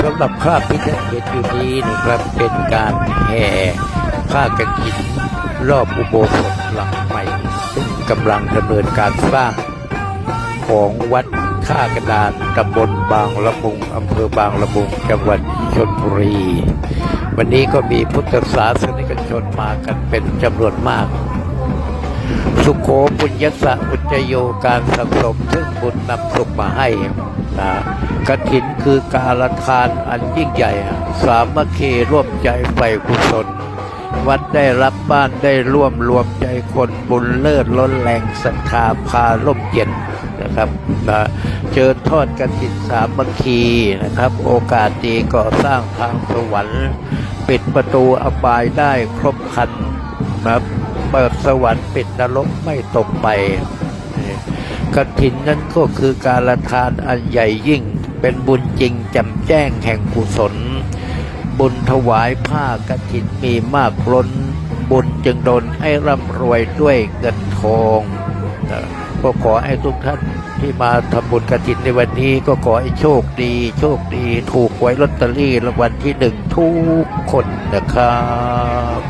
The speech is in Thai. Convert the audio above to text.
สำหรับภาพที่ท่านเห็นอยู่นี้นะครับเป็นการแห่ผ้ากฐินรอบอุโบสถหลังใหม่ ซึ่งกำลังดำเนินการสร้างของวัดท่ากระดานตำบลบางละมุงอำเภอบางละมุงจังหวัดชลบุรี วันนี้ก็มีพุทธศาสนิกชนมากันเป็นจำนวนมาก สุโขปุญญสะอุจจโยการสังสมซึ่งบุญนำสุขมาให้นะกฐินคือการทานอันยิ่งใหญ่ สามัคคีร่วมใจใฝ่กุศล วัดได้รับบ้านได้ร่วมรวมใจคนบุญเลิศล้นแรงศรัทธาพาล่มเย็นนะครับนะเจอทอดกฐินสามัคคีนะครับ โอกาสดีก่อสร้างทางสวรรค์ ปิดประตูอบายได้ครบคันนะครับ เปิดสวรรค์ปิดนรกไม่ตกไปกฐินนั้นก็คือการละทานอันใหญ่ยิ่ง เป็นบุญจริงจำแจ้งแห่งกุศล บุญถวายผ้ากฐินมีมากล้น บุญจึงดลให้ร่ำรวยด้วยเงินทองก็ขอให้ทุกท่านที่มาทำบุญกฐินในวันนี้ก็ขอให้โชคดี โชคดีถูกไว้ลอตเตอรี่รางวัลที่หนึ่งทุกคนนะครับ